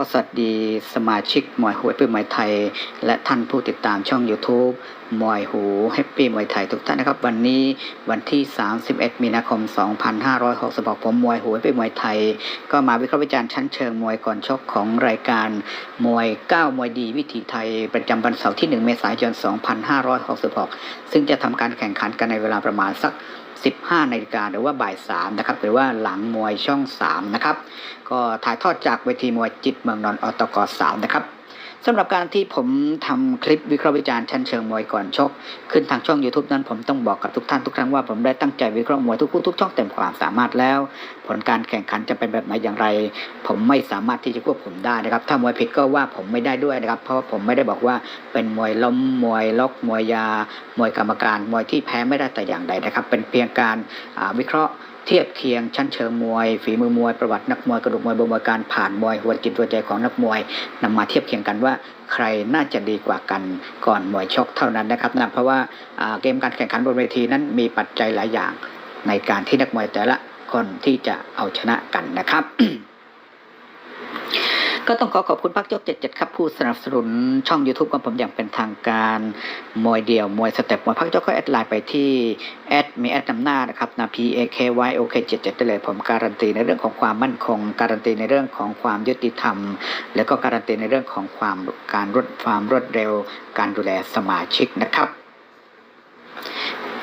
ก็สวัสดีสมาชิกมวยหูแฮปปี้มวยไทย และท่านผู้ติดตามช่อง YouTube มวยหูแฮปปี้มวยไทยทุกท่านนะครับ วันนี้วันที่ 31 มีนาคม 2566ผมมวยหูแฮปปี้มวยไทย ก็มาวิเคราะห์วิจารณ์ชั้นเชิงมวยก่อนชกของรายการมวย 9 มวยดีวิถีไทย ประจำวันเสาร์ที่ 1 เมษายน 2566 ซึ่งจะทำการแข่งขันกันในเวลาประมาณสัก 15นาฬิกาหรือว่าบ่าย3นะครับหรือว่าหลังมวยช่อง3นะครับก็ถ่ายทอดจากเวทีมวยจิตเมืองนอนอตกสามนะครับ สำหรับการที่ผมทำคลิปวิเคราะห์วิจารณ์ชั้นเชิงมวยก่อนชก ขึ้นทางช่อง YouTube นั้นผมต้องบอกกับทุกท่านทุกครั้งว่าผมได้ตั้งใจวิเคราะห์มวยทุกคู่ทุกช่องเต็มความสามารถแล้ว ผลการแข่งขันจะเป็นแบบไหนอย่างไร ผมไม่สามารถที่จะควบคุมได้นะครับ ถ้ามวยผิดก็ว่าผมไม่ได้ด้วยนะครับ เพราะว่าผมไม่ได้บอกว่าเป็นมวยล้มมวยล็อกมวยยามวยกรรมการมวยที่แพ้ไม่ได้แต่อย่างใดนะครับ เป็นเพียงการวิเคราะห์ เทียบเคียงชั้นเชิงมวย ฝีมือมวยประวัตินักมวยกระดูกมวยบมวยการผ่านมวยหัวจิตหัวใจของนักมวยนำมาเทียบเคียงกันว่าใครน่าจะดีกว่ากันก่อนมวยชกเท่านั้นนะครับนะเพราะว่าเกมการแข่งขันบนเวทีนั้นมีปัจจัยหลายอย่าง ในการที่นักมวยแต่ละคนที่จะเอาชนะกันนะครับ ก็ต้องขอขอบคุณพักยก77ครับผู้สนับสนุนช่อง YouTube ของผมอย่างเป็นทางการมวยเดี่ยวมวยสเต็ปมวยพักยกก็แอดไลน์ไปที่แอดมีแอดนำหน้านะครับนะ P A K Y O K 77ได้เลยผมการันตีในเรื่องของความมั่นคง การันตีในเรื่องของความยุติธรรม แล้วก็การันตีในเรื่องของความการรวดความรวดเร็ว การดูแลสมาชิกนะครับ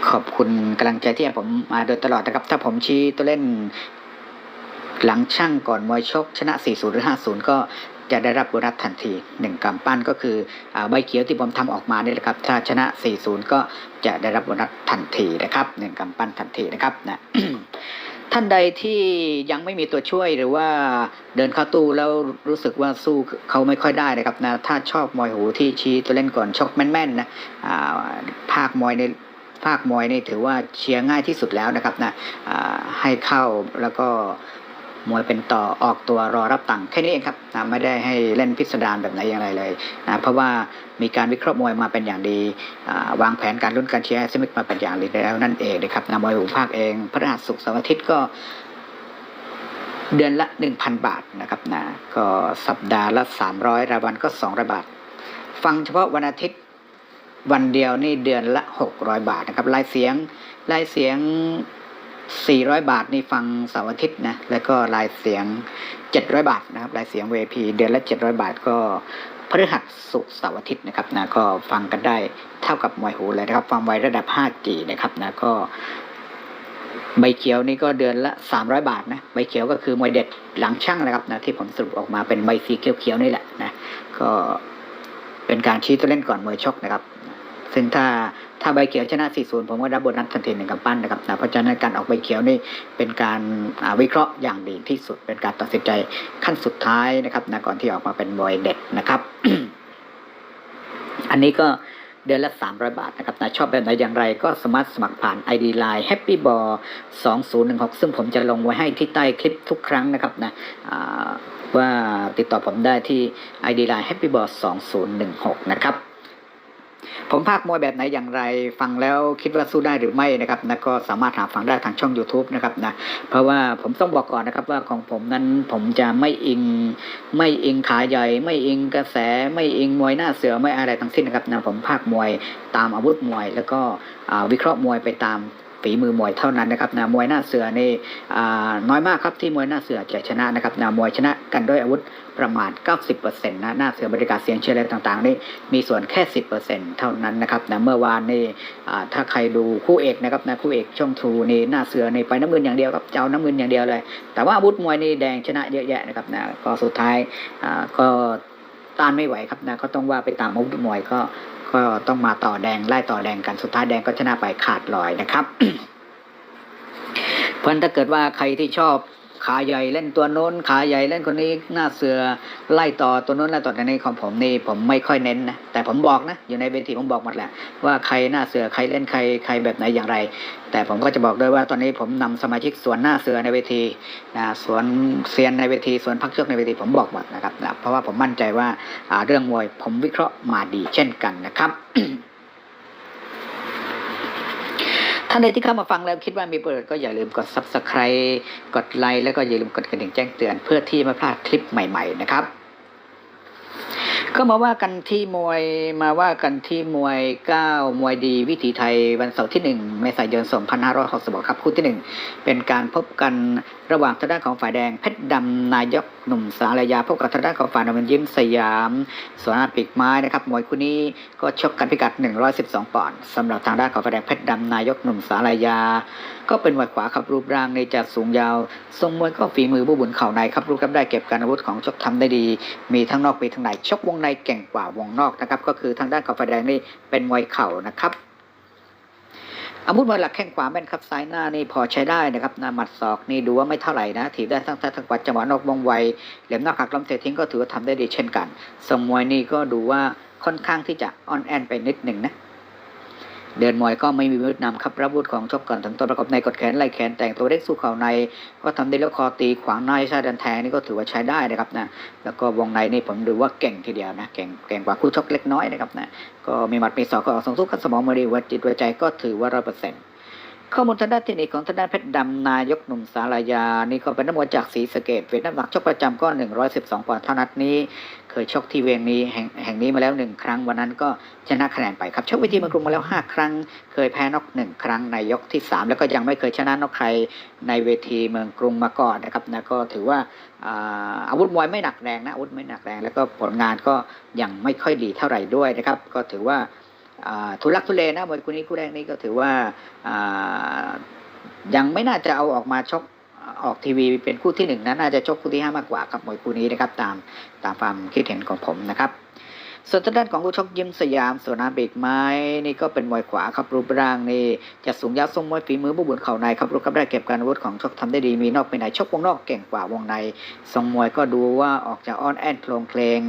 ขอบคุณกำลังใจที่ผมมาโดยตลอดนะครับ ถ้าผมชี้ตัวเล่น หลังช่างก่อนมวยชกชนะ 40 หรือ 50 ก็จะได้รับโบนัสทันที 1กำปั้นก็คืออใบเขียวที่ผมทำออกมานี่แหละครับถ้าชนะ 40 ก็จะได้รับโบนัสทันทีนะครับ1กำปั้นทันทีนะครับนะท่านใดที่ยังไม่มีตัวช่วยหรือว่าเดินเข้าตู้แล้วรู้สึกว่าสู้เขาไม่ค่อยได้นะครับนะถ้าชอบมวยหูที่ชี้ตัวเล่นก่อนชกแม่นๆนะภาคมวยในภาคมวยนี่ถือว่าเชียร์ง่ายที่สุดแล้วนะครับนะอ่าให้เข้าแล้วก็ มวยเป็นต่อออกตัวรอรับตังค์แค่นี้เองครับนะไม่ได้ให้เล่นพิสดารแบบไหนอย่างไรเลยนะเพราะว่ามีการวิเคราะห์มวยมาเป็นอย่างดีวางแผนการลุ้นการเชียร์ให้สมิกมาเป็นอย่างดีแล้วนั่นเองนะครับนะมวยหูภาคเองพระหัสศุกร์เสาร์อาทิตย์ก็เดือนละ 1,000 บาทนะครับนะก็สัปดาห์ละ 300 รายวันก็ 200 บาท ฟังเฉพาะวันอาทิตย์วันเดียวนี่เดือนละ 600 บาทนะครับรายเสียงรายเสียง 400 บาทนี่ฟังเสาร์อาทิตย์นะ แล้วก็รายเสียง 700 บาทนะครับ รายเสียง VP เดือนละ 700 บาทก็พฤหัสศุกร์เสาร์อาทิตย์นะครับนะก็ฟังกันได้เท่ากับมวยหูเลยนะครับฟังไวระดับ 5G นะครับนะก็ใบเขียวนี่ก็เดือนละ 300 บาทนะใบเขียวก็คือมวยเด็ดหลังช่างนะครับนะที่ผมสรุปออกมาเป็นใบสีเขียวๆนี่แหละนะก็เป็นการชี้ตัวเล่นก่อนมวยชกนะครับ ซึ่งถ้า ถ้าใบเขียวชนะ 40 ผมก็รับโบนัสทันทีหนึ่งกำปั้นนะครับนะเพราะฉะนั้นการออกใบเขียวนี่เป็นการวิเคราะห์อย่างดีที่สุดเป็นการตัดสินใจขั้นสุดท้ายนะครับนะก่อนที่ออกมาเป็นมวยเด็ดนะครับ อันนี้ก็เดือนละ 300 บาทนะครับนะชอบแบบไหนอย่างไรก็สามารถสมัครผ่าน ID Line Happy Ball 2016 ซึ่งผมจะลงไว้ให้ที่ใต้คลิปทุกครั้งนะครับนะว่าติดต่อผมได้ที่ ID Line Happy Ball 2016 นะครับ ผมภาคมวยแบบไหนอย่างไร ฟังแล้วคิดว่าสู้ได้หรือไม่นะครับนะก็สามารถหาฟังได้ทางช่อง YouTube นะครับนะเพราะว่าผมต้องบอกก่อนนะครับว่าของผมนั้นผมจะไม่อิงไม่อิงขาใหญ่ ไม่อิงกระแส ไม่อิงมวยหน้าเสือไม่อะไรทั้งสิ้นนะครับนะผมภาคมวยตามอาวุธมวย แล้วก็วิเคราะห์มวยไปตาม ฝีมือมวยเท่านั้นนะครับนะมวยหน้าเสือนี่น้อยมากครับที่มวยหน้าเสือจะชนะนะครับนะมวยชนะกันด้วยอาวุธประมาณ 90%นะหน้าเสือบริการเสียงเชียร์อะไรต่างๆนี่มีส่วนแค่ 10%เท่านั้นนะครับนะเมื่อวานนี่ถ้าใครดูคู่เอกนะครับนะคู่เอกช่องทูนี่หน้าเสือนี่ไปน้ำเงินอย่างเดียวครับเจ้าน้ำเงินอย่างเดียวเลย แต่ว่าอาวุธมวยนี่แดงชนะเยอะแยะนะครับนะก็สุดท้ายก็ ต้านไม่ไหวครับนะก็ต้องว่าไปตามอาวุธมวยก็ก็ต้องมาต่อแดงไล่ต่อแดงกันสุดท้ายแดงก็ชนะไปขาดลอยนะครับ เพราะฉะนั้นถ้าเกิดว่าใครที่ชอบ ขาใหญ่เล่นตัวโน้น ขาใหญ่เล่นคนนี้หน้าเสือไล่ต่อตัวโน้นไล่ต่อต่ในของผมนี่ผมไม่ค่อยเน้นนะแต่ผมบอกนะอยู่ในเวทีผมบอกหมดแหละว่าใครหน้าเสือใครเล่นใครใครแบบไหนอย่างไร แต่ผมก็จะบอกด้วยว่าตอนนี้ผมนำสมาชิกส่วนหน้าเสือในเวทีนะส่วนเซียนในเวทีส่วนพักเชือกในเวทีผมบอกหมดนะครับนะเพราะว่าผมมั่นใจว่าเรื่องมวยผมวิเคราะห์มาดีเช่นกันนะครับ ท่านใดที่เข้ามาฟังแล้วคิดว่ามีประโยชน์ก็อย่าลืมกด subscribe กดไลค์แล้วก็อย่าลืมกดกระดิ่งแจ้งเตือน เพื่อที่ไม่พลาดคลิปใหม่ ๆ นะครับ ก็มาว่ากันที่มวยมาว่ากันที่มวยเก้ามวยดีวิถีไทยวันเสาร์ที่หนึ่งเมษายน2566ครับคู่ที่หนึ่งเป็นการพบกันระหว่างทางด้านของฝ่ายแดงเพชรดำนายกหนุ่มสารยาพบกับทางด้านของฝ่ายน้ำเงินยิ้มสยามสวนปีกไม้นะครับมวยคู่นี้ก็ชกกันพิกัด 112 ปอนด์สำหรับทางด้านของฝ่ายแดงเพชรดำนายกหนุ่มสารยา ก็เป็นมวยขวาครับรูปร่างในจะสูงยาว ทรงมวยก็ฝีมือบุบุญเข่าในครับรูปกำได้เก็บการอาวุธของชกทำได้ดี มีทั้งนอกมีทั้งในชกวงในเก่งกว่าวงนอกนะครับ ก็คือทางด้านของฝ่ายแดงนี่เป็นมวยเข่านะครับอาวุธมวยหลักแข้งขวาแม่นครับซ้ายหน้านี่พอใช้ได้นะครับนะหมัดศอกนี่ดูว่าไม่เท่าไหร่นะถีบได้ทั้งซ้ายทั้งขวาจังหวะนอกวงไวเหลี่ยมหน้าหักล้มเตะทิ้งก็ถือว่าทำได้ดีเช่นกันทรงมวยนี่ก็ดูว่าค่อนข้างที่จะออนแอนไปนิดหนึ่งนะ เดินมวยก็ไม่มีวุฒินำครับรับวุธของชกก่อนถึงตัวประกอบในกดแขนไล่แขนแต่งตัวเล็กสู้เข่าในก็ทำได้แล้วคอตีขวางในใช้ดันแทงนี่ก็ถือว่าใช้ได้นะครับนะแล้วก็วงในนี่ผมดูว่าเก่งทีเดียวนะเก่งเก่งกว่าคู่ชกเล็กน้อยนะครับนะก็มีหมัดมีศอกก็ออกสองสู้ขัดสมองมือดีวัดจิตวัดใจก็ถือว่าร้อยเปอร์เซ็นต์ข้อมูลทางด้านเทคนิคของทางด้านเพชรดำนายกหนุ่มสารยา นี่ก็เป็นนักมวยจากศรีสะเกดเวทน้ำหนักชกประจำก็ 112ปอนด์เท่านั้นนี้ เคยชกที่เวงนี้แห่งแห่งนี้มาแล้วหนึ่งครั้งวันนั้นก็ชนะคะแนนไปครับชกเวทีเมืองกรุงมาแล้ว 5 ครั้ง เคยแพ้นอกหนึ่งครั้งในยกที่ 3 แล้วก็ยังไม่เคยชนะนอกใครในเวทีเมืองกรุงมาก่อนนะครับนะก็ถือว่าอาวุธมวยไม่หนักแรงนะอาวุธไม่หนักแรง แล้วก็ผลงานก็ยังไม่ค่อยดีเท่าไหร่ด้วยนะครับ ก็ถือว่าทุลักทุเลนะมวยคู่นี้คู่แรกนี้ก็ถือว่ายังไม่น่าจะเอาออกมาชก ออกทีวีเป็นคู่ที่หนึ่งนะน่าจะชกคู่ที่ห้ามากกว่าครับมวยคู่นี้นะครับตามตามความคิดเห็นของผมนะครับส่วนทางด้านของผู้ชกยิมสยามสวนน้ำเบกไม้นี่ก็เป็นมวยขวาครับรูปร่างนี่จะสูงยาวทรงมวยฝีมือบุบุญเข่าในครับรูปกำได้เก็บการอาวุธของชกทำได้ดีมีนอกมีในชกวงนอกเก่งกว่าวงใน ทรงมวยก็ดูว่าออกจากอ้อนแอนโครงเพลง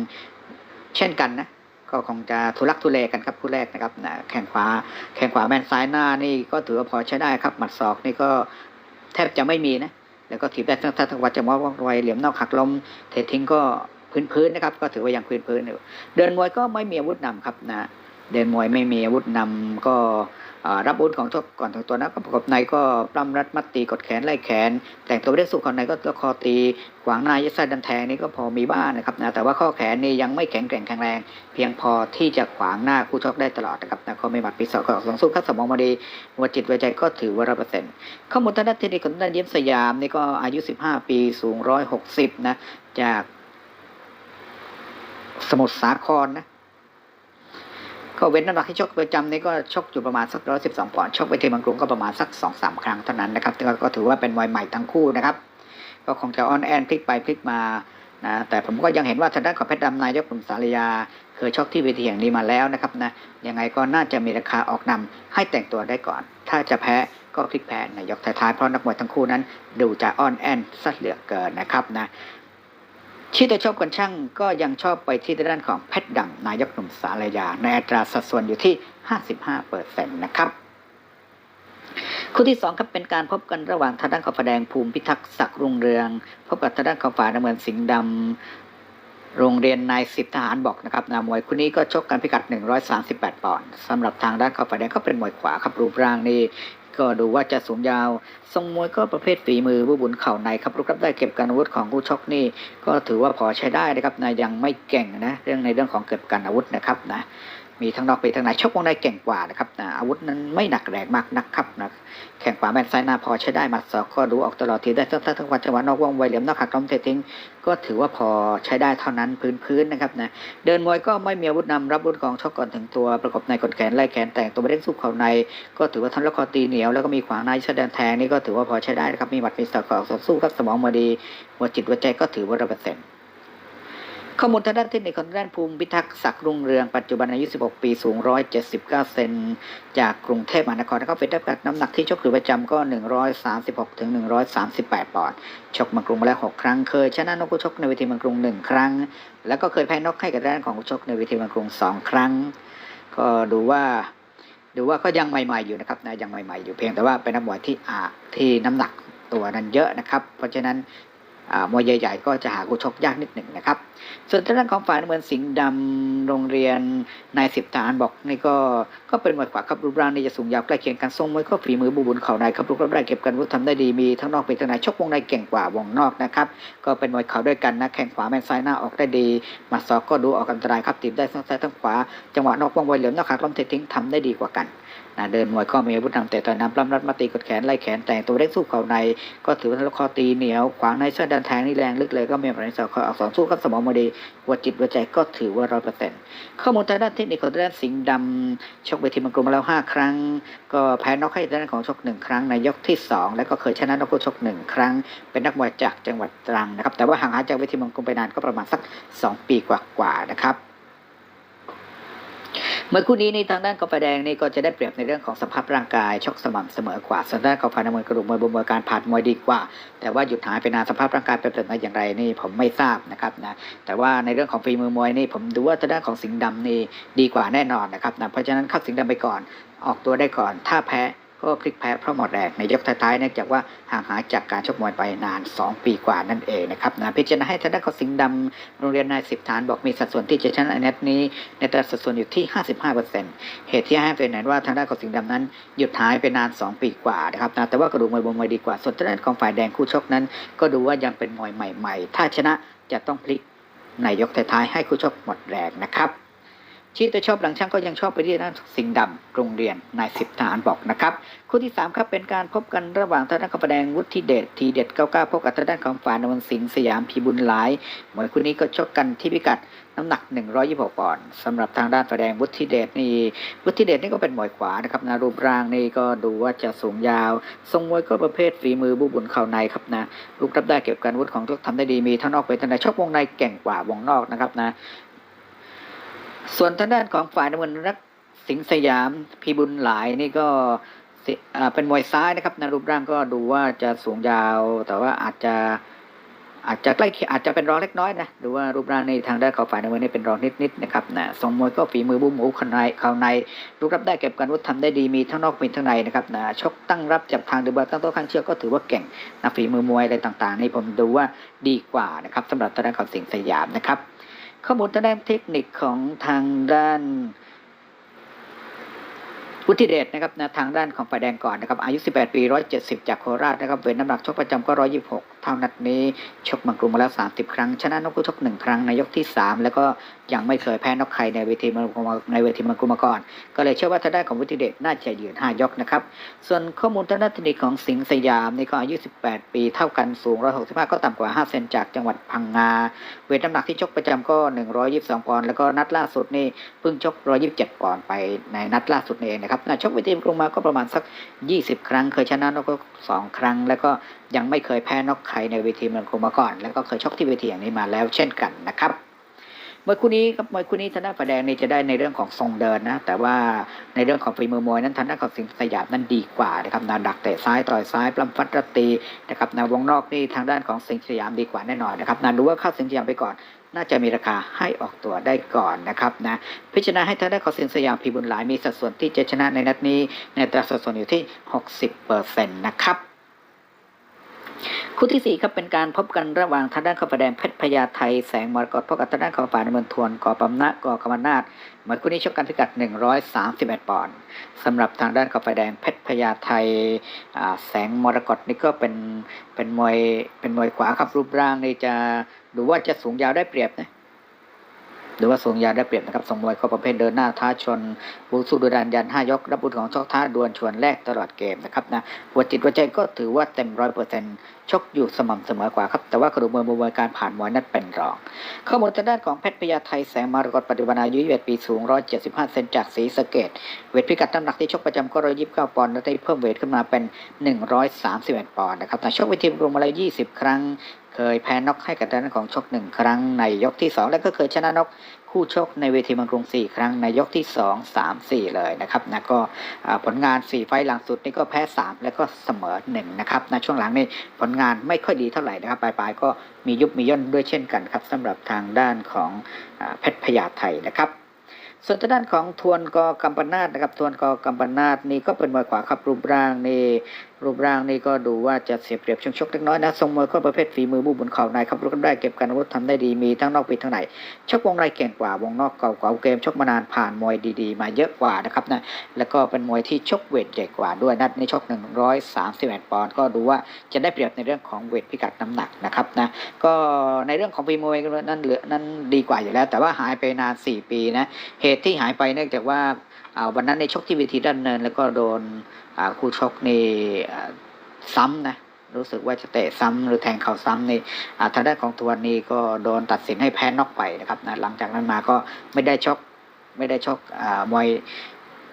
เช่นกันนะก็คงจะทุลักทุเลกันครับคู่แรกนะครับนะแข้งขวาแข้งขวาแม่นซ้ายหน้านี่ก็ถือว่าพอใช้ได้ครับหมัดศอกนี่ก็แทบจะไม่มีนะ แล้วก็ถีบได้ทั้งทั้งวัดจังหวะว่องไวเหลี่ยมนอกหักลมเททิ้งก็พื้นๆนะครับ ก็ถือว่ายังพื้นๆอยู่เดินมวยก็ไม่มีอาวุธนำครับนะเดินมวยไม่มีอาวุธนำก็ รับอาวุธของชกก่อนถึงตัวนะก็ประกบในก็ปล้ำรัดมัดตีกดแขนไล่แขน แต่งตัวไม่ได้สู้ก่อนในก็ก็คอตีขวางหน้ายัดไส้ดันแทงนี่ก็พอมีบ้างนะครับนะแต่ว่าข้อแขนนี่ยังไม่แข็งแกร่งแข็งแรง เพียงพอที่จะขวางหน้าคู่ชกได้ตลอดนะครับนะก็ไม่หมัดปีศอกก็สองสู้คัดสมองมาดีหัวจิตหัวใจก็ถือว่าร้อยเปอร์เซ็นต์ข้อมูลทางด้านเทคนิคของด้านเยี่ยมสยามนี่ก็อายุ 15 ปีสูง 160 นะ จากสมุทรสาครนะ ก็เว้นน้ำหนักที่ชกประจำนี่ก็ชกอยู่ประมาณสัก112ปอนด์ชกไปที่บางกรุงก็ประมาณสัก2-3ครั้งเท่านั้นนะครับก็ก็ถือว่าเป็นมวยใหม่ทั้งคู่นะครับ ก็คงจะออนแอนพลิกไปพลิกมานะแต่ผมก็ยังเห็นว่าทางด้านของเพชรดำนายกกลุ่มสารยา เคยชกที่เวทีแห่งนี้มาแล้วนะครับนะยังไงก็น่าจะมีราคาออกนำให้แต่งตัวได้ก่อน ถ้าจะแพ้ก็พลิกแพ้ในยกท้ายๆเพราะนักมวยทั้งคู่นั้น ดูจะอ่อนแอนสัดเหลือเกินนะครับนะ ที่จะชอบคนช่างก็ยังชอบไปที่ด้านของเพชรดำนายกหนุ่มสารยา ในอัตราสัดส่วนอยู่ที่ 55เปอร์เซ็นต์นะครับ คู่ที่สองครับเป็นการพบกันระหว่างทางด้านของฝ่ายแดงภูมิพิทักษ์ศักดิ์รุ่งเรือง พบกับทางด้านของฝ่ายน้ำเงินสิงห์ดำ โรงเรียนนายสิบทหารบอกนะครับนามวยคู่นี้ก็ชกกันพิกัด 138 ปอนด์สำหรับทางด้านข้าฝ่ายแดงก็เป็นมวยขวาครับรูปร่างนี่ก็ดูว่าจะสูงยาว ทรงมวยก็ประเภทฝีมือบุบุญเข่าในครับรูปรับได้เก็บการอาวุธของคู่ชกนี่ ก็ถือว่าพอใช้ได้นะครับนะยังไม่เก่งนะเรื่องในเรื่องของเก็บการอาวุธนะครับนะ มีทั้งนอกปีทั้งในชกวงในเก่งกว่านะครับนะอาวุธนั้นไม่หนักแรงมากนักครับนะแข่งขวาแม่นซ้ายหน้าพอใช้ได้มัดศอกก็ดูออกตลอดทีได้ทั้งทั้งทั้งวันจังหวะนอกวงไวเหลี่ยมนอกหักล้มเททิ้งก็ถือว่าพอใช้ได้เท่านั้นพื้นพื้นๆนะครับนะเดินมวยก็ไม่มีอาวุธนำรับอาวุธของชกก่อนถึงตัวประกบในกดแขนไล่แขนแต่งตัวไม่ได้สู้เข่าใน ก็ถือว่าทำแล้วคอตีเหนียวแล้วก็มีขวางในแสดงแทงนี่ก็ถือว่าพอใช้ได้นะครับมีหมัดมีศอกออกต่อสู้ครับสมองมาดีหัวจิตหัวใจก็ถือว่าร้อยเปอร์เซ็น ข้อมูลทางด้านเทคนิคของด้านภูมิพิทักษ์ศักดิ์รุ่งเรืองปัจจุบันอายุ 16 ปีสูง 179 เซนจากกรุงเทพมหานครนะครับเป็นดับกับน้ำหนักที่ชกคือประจำก็ 136ถึง138 ปอนด์ชกมากรุงมาแล้ว 6 ครั้งเคยชนะนกคู่ชกในเวทีมืองกรุง 1 ครั้ง แล้วก็เคยแพ้นกให้กับด้านของชกในเวทีมืองกรุง 2 ครั้ง ก็ดูว่าดูว่าก็ยังใหม่ๆอยู่นะครับนะยังใหม่ๆอยู่เพียงแต่ว่าเป็นนักมวยที่อาที่น้ำหนักตัวนั้นเยอะนะครับ เพราะฉะนั้น มวยใหญ่ ๆ ก็จะหาคู่ชกยากนิดหนึ่งนะครับ ส่วนทางด้านของฝ่ายน้ำเงินสิงห์ดำโรงเรียนนายสิบฐานบอกนี่ก็ก็เป็นมวยขวาครับรูปร่างนี่จะสูงยาวใกล้เคียงกันทรงมวยก็ฝีมือบูบุญเข่าในครับรูปร่างได้เก็บกันวุฒิทำได้ดีมีทั้งนอกเป็นทั้งในชกวงในเก่งกว่าวงนอกนะครับก็เป็นมวยเข่าด้วยกันนะแข้งขวาแมนซ้ายหน้าออกได้ดีมัดศอกก็ดูออกอันตรายครับตีบได้ทั้งซ้ายทั้งขวาจังหวะนอกวงไวเหลี่ยมนอกขาล้มเททิ้งทำได้ดีกว่ากัน นะเดินมวยก็มีอาวุธนำแต่ต่อยน้ำปล้ำรัดมาตีกดแขนไล่แขนแต่งตัวเร่งสู้เข่าใน ก็ถือว่าทะคอตีเหนียวขวางในเส้นดันแทงนี่แรงลึกเลยก็มีอะไรสอกคอออกสองสู้กับสมองมาดีหัวจิตหัวใจก็ถือว่าร้อยเปอร์เซ็นต์ข้อมูลทางด้านเทคนิคของด้านสิงห์ดำชกเวทีมังกรมาแล้วห้าครั้ง ก็แพ้น็อกให้ทางด้านของชกหนึ่งครั้งในยกที่สองแล้วก็เคยชนะน็อกคู่ชกหนึ่งครั้ง เป็นนักมวยจากจังหวัดตรังนะครับแต่ว่าห่างหายจากเวทีมังกรไปนานก็ประมาณสักสองปีกว่าๆนะครับ เมื่อคู่นี้ในทางด้านกาแฟแดงนี่ก็จะได้เปรียบในเรื่องของสภาพร่างกายชกสม่ำเสมอกว่าส่วนด้านกาแฟน้ำเงินกระดูกมวยบนมวยการผ่านมวยดีกว่า แต่ว่าหยุดหายไปนานสภาพร่างกายเป็นแบบไหนอย่างไรนี่ผมไม่ทราบนะครับนะแต่ว่าในเรื่องของฝีมือมวยนี่ผมดูว่าทางด้านของสิงห์ดำนี่ดีกว่าแน่นอนนะครับนะเพราะฉะนั้นเข้าสิงห์ดำไปก่อน ออกตัวได้ก่อน ถ้าแพ้ ก็พลิกแพ้เพราะหมดแรงในยกท้ายๆเนื่องจากว่าห่างหายจากการชกมวยไปนาน 2 ปีกว่านั่นเองนะครับนะพิจารณาให้ทางด้านของสิงห์ดำโรงเรียนนายสิบฐานบอกมีสัดส่วนที่จะชนะไอเน็ตนี้ ในแต่สัดส่วนอยู่ที่ 55%เหตุที่ให้เป็นนั้นว่าทางด้านของสิงห์ดำนั้น หยุดหายไปนาน 2 ปีกว่านะครับนะแต่ว่ากระดูกมวยบนมวยดีกว่าส่วนทางด้านของฝ่ายแดงคู่ชกนั้น ก็ดูว่ายังเป็นมวยใหม่ ๆ ถ้าชนะจะต้องพลิกในยกท้ายๆให้คู่ชกหมดแรงนะครับ ชีแต่ชอบหลังช่างก็ยังชอบไปที่ด้านสิงห์ดำโรงเรียนนายสิบฐานบอกนะครับคู่ที่3ครับเป็นการพบกันระหว่างทางด้านของแดงวุฒิเดชทีเด็ด99พบกับทางด้านของฝ่ายนวลสิงห์สยามพีบุญหลายมวยคู่นี้ก็ชกกันที่พิกัดน้ำหนัก 126ปอนด์สำหรับทางด้านฝ่ายแดงวุฒิเดชนี่วุฒิเดชนี่ก็เป็นมวยขวานะครับนะรูปร่างนี่ก็ดูว่าจะสูงยาว ทรงมวยก็ประเภทฝีมือบุบุญเข่าในครับนะลูกรับได้เก็บการวุฒิของทุกทำได้ดีมีทั้งนอกเป็นทั้งในชกวงในเก่งกว่าวงนอกนะครับนะ ส่วนทางด้านของฝ่ายน้ำเงินรักสิงสยามพีบุญหลายนี่ก็เป็นมวยซ้ายนะครับในรูปร่างก็ดูว่าจะสูงยาว แต่ว่าอาจจะอาจจะใกล้อาจจะเป็นรองเล็กน้อยนะดูว่ารูปร่างในทางด้านของฝ่ายน้ำเงินนี่เป็นรองนิดๆนะครับนะทรงมวยก็ฝีมือบุ้มหมูข้างในข้าในลูกรับได้เก็บการวุฒิทำได้ดีมีทั้งนอกมีทั้งในนะครับนะชกตั้งรับจับทางดือบตั้งโต๊ะข้างเชือกก็ถือว่าเก่งนะฝีมือมวยอะไรต่างๆนี่ผมดูว่าดีกว่านะครับสำหรับทางด้านของสิงสยามนะครับ ข้อมูลทางด้านเทคนิคของทางด้านวุฒิเดชนะครับนะทางด้านของฝ่ายแดงก่อนนะครับอายุ 18 ปี 170 จากโคราชนะครับเวทน้ำหนักชกประจำก็ 126 เท่านัดนี้ ชกมังกรมาแล้ว 30 ครั้ง ชนะนกคู่ชก1ครั้งในยกที่ 3 แล้วก็ยังไม่เคยแพ้นกใครในเวทีมังกรในเวทีมังกรมาก่อน ก็เลยเชื่อว่าทางด้านของวุฒิเดชน่าจะยืน5ยกนะครับ ส่วนข้อมูลทางด้านเทคนิคของสิงห์สยามนี่ก็อายุ 18 ปีเท่ากันสูง 165 ก็ต่ำกว่า 5 เซนจากจังหวัดพังงา เวทน้ำหนักที่ชกประจำก็ 122 ปอนด์แล้วก็นัดล่าสุดนี่เพิ่งชก 127 ปอนด์ไปในนัดล่าสุดนี่เองนะครับนะชกเวทีมังกรุมาก็ประมาณสัก 20 ครั้ง เคยชนะนกสองครั้ง แล้วก็ยังไม่เคยแพ้นกใครในเวทีเมืองกรุงมาก่อน แล้วก็เคยชกที่เวทีอย่างนี้มาแล้วเช่นกันนะครับมวยคู่นี้ครับมวยคู่นี้ทางด้านฝ่ายแดงนี่จะได้ในเรื่องของทรงเดินนะ แต่ว่าในเรื่องของฝีมือมวยนั้นทางด้านของสิงห์สยามนั้นดีกว่านะครับนาดักเตะซ้ายต่อยซ้ายปล้ำฟัดรตีนะครับนาวงนอกนี่ทางด้านของสิงห์สยามดีกว่าแน่นอนนะครับนาดูว่าเข้าสิงห์สยามไปก่อน น่าจะมีราคาให้ออกตัวได้ก่อนนะครับนะพิจารณาให้ทางด้านของสิงห์สยามพีบุญหลายมีสัดส่วนที่จะชนะในนัดนี้ในตราสัดส่วนอยู่ที่ 60%นะครับ คู่ที่สี่ครับเป็นการพบกันระหว่างทางด้านข้าวแดงเพชรพญาไทยแสงมรกตพบกับทางด้านของฝ่ายน้ำเงินทวนก่อปำนะก่อกำมนาดมวยคู่นี้ชกกันพิกัด 131 ปอนด์สำหรับทางด้านข้าวแดงเพชรพญาไทยแสงมรกตนี่ก็เป็นเป็นมวยเป็นมวยขวาครับรูปร่างนี่จะดูว่าจะสูงยาวได้เปรียบนะ หรือว่าสูงยาได้เปรียบนะครับส่งมวยเข้าประเภทเดินหน้าท้าชนบูสู้ดุดันยันห้ายกรับบุญของชกท้าดวลชวนแรกตลอดเกมนะครับนะหัวจิตหัวใจก็ถือว่าเต็มร้อยเปอร์เซ็นต์ชกอยู่สม่ำเสมอกว่าครับ แต่ว่ากระดูกมวยมวยการผ่านมวยนั้นเป็นรอง ข้อมูลทางด้านของเพชรพญาไทยแสงมารกตปัจจุบันอายุ21ปีสูง 175 เซนจากศรีสะเกดเวทพิกัดน้ำหนักที่ชกประจำก็129 ปอนด์และได้เพิ่มเวทขึ้นมาเป็น 131 ปอนด์นะครับแต่ชกเวทีรวมมาแล้ว20 ครั้ง เคยแพ้น็อกให้กับด้านของชกหนึ่งครั้งในยกที่ 2 แล้วก็เคยชนะน็อกคู่ชกในเวทีเมังกรุง 4 ครั้งในยกที่ 2 3 4 เลยนะครับนะก็ผลงาน 4 ไฟล์หลังสุดนี่ก็แพ้ 3 แล้วก็เสมอ1นะครับนะช่วงหลังนี่ผลงานไม่ค่อยดีเท่าไหร่นะครับปลายๆก็มียุบมีย่นด้วยเช่นกันครับสำหรับทางด้านของเพชรพญาไทยนะครับส่วนทางด้านของทวนกอกัมปนาตนะครับทวนกอกัมปนาตนี่ก็เป็นมวยขวาครับรูปร่างนี่รูปร่างนี่ก็ดูว่าจะเสียเปรียบช่วงชกเล็กน้อยนะทรงมวยก็ประเภทฝีมือบูบนเข่าในครับรู้กันได้เก็บการอาวุธทำได้ดีมีทั้งนอกปีทั้งในชกวงในเก่งกว่าวงนอกเก่ากว่าเกมชกมานานผ่านมวยดีๆ มาเยอะกว่านะครับนะแล้วก็เป็นมวยที่ชกเวทใหญ่กว่าด้วยนัดในี้ชก131ปอนด์ก็ดูว่าจะได้เปรียบในเรื่องของเวทพิกัดน้ำหนักนะครับนะก็ในเรื่องของฝีมวยนั้นเหลือนั้นดีกว่าอยู่แล้ว แต่ว่าหายไปนาน 4 ปีนะเหตุที่หายไปเนื่องจากว่า วันนั้นในชกที่เวทีด้านเนิน แล้วก็โดนคู่ชกนี่ซ้ำนะรู้สึกว่าจะเตะซ้ำหรือแทงเข่าซ้ำนี่ทางด้านของทวนนี่ก็โดนตัดสินให้แพ้น็อกไปนะครับนะหลังจากนั้นมาก็ไม่ได้ชกไม่ได้ชกมวย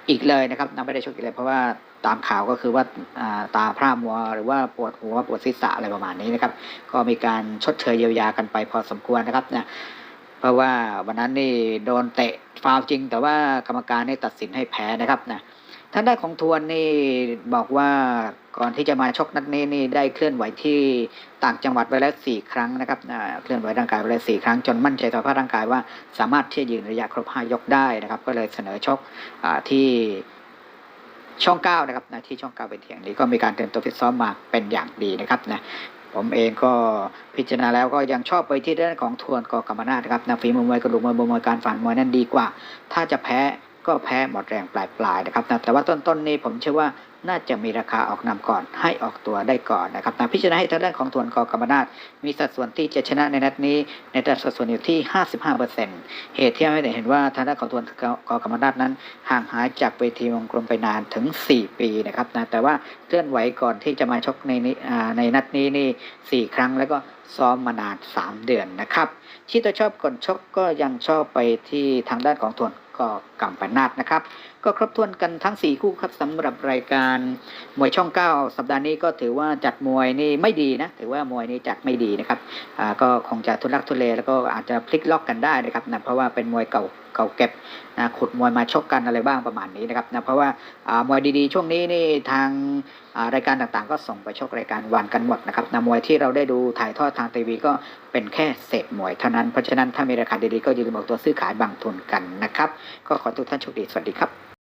อีกเลยนะครับนะไม่ได้ชกอีกเลยเพราะว่าตามข่าวก็คือว่าอ่าตาพร่ามัว หรือว่าปวดหัวปวดศีรษะอะไรประมาณนี้นะครับ ก็มีการชดเชยเยียวยากันไปพอสมควรนะครับนะ เพราะว่าวันนั้นนี่โดนเตะฟาวจริง แต่ว่ากรรมการนี่ตัดสินให้แพ้นะครับนะท่านได้ของทวนนี่บอกว่าก่อนที่จะมาชกนัดนี้นี่ได้เคลื่อนไหวที่ต่างจังหวัดไปแล้วสี่ครั้งนะครับนะเคลื่อนไหวร่างกายไปแล้วสี่ครั้งจนมั่นใจต่อภาพร่างกายว่าสามารถที่จะยืนระยะครบห้ายกได้นะครับ ก็เลยเสนอชกอที่ช่องเก้านะครับนะที่ช่องเก้าเป็นเทียงนี้ก็มีการเตรียมตัวฟิตซ้อมมาเป็นอย่างดีนะครับนะ ผมเองก็พิจารณาแล้วก็ยังชอบไปที่ด้านของทวนกอกรรมนาถนะครับนะฝีมือมวยกระดูกมวยบมวยการฝันมวยนั่นดีกว่า ถ้าจะแพ้ ก็แพ้หมดแรงปลายๆนะครับนะแต่ว่าต้นๆนี้ผมเชื่อว่าน่าจะมีราคาออกนำก่อนให้ออกตัวได้ก่อนนะครับนะพิจารณาให้ทางด้านของทวนกอกรรมนาถมีสัดส่วนที่จะชนะในนัดนี้ ในสัดส่วนอยู่ที่ 55%เหตุที่ไม่ได้เห็นว่าทางด้านของทวนกอกรรมนาถนั้น ห่างหายจากเวทีวงกลมไปนานถึง 4 ปีนะครับนะแต่ว่าเคลื่อนไหวก่อนที่จะมาชกในนในนัดนี้นี่ 4 ครั้งแล้วก็ซ้อมมานาน 3 เดือนนะครับที่ตัวชอบก่อนชกก็ยังชอบไปที่ทางด้านของทวน ก็กำปนาดนะครับ ก็ครบถ้วนกันทั้ง 4 คู่ครับสำหรับรายการมวยช่อง 9 สัปดาห์นี้ก็ถือว่าจัดมวยนี่ไม่ดีนะถือว่ามวยนี่จัดไม่ดีนะครับก็คงจะทุลักทุเลแล้วก็อาจจะพลิกล็อกกันได้นะครับนะเพราะว่าเป็นมวยเก่า เก่าเก็บนะขุดมวยมาชกกันอะไรบ้างประมาณนี้นะครับนะเพราะว่ามวยดีๆ ช่วงนี้นี่ทางรายการต่างๆ ก็ส่งไปชกรายการวันกันหมดนะครับนะมวยที่เราได้ดูถ่ายทอดทางทีวีก็เป็นแค่เศษมวยเท่านั้นเพราะฉะนั้นถ้ามีราคาดีๆก็อย่าลืมบอกตัวซื้อขายบางทุนกันนะครับ ก็ขอทุกท่านโชคดีสวัสดีครับ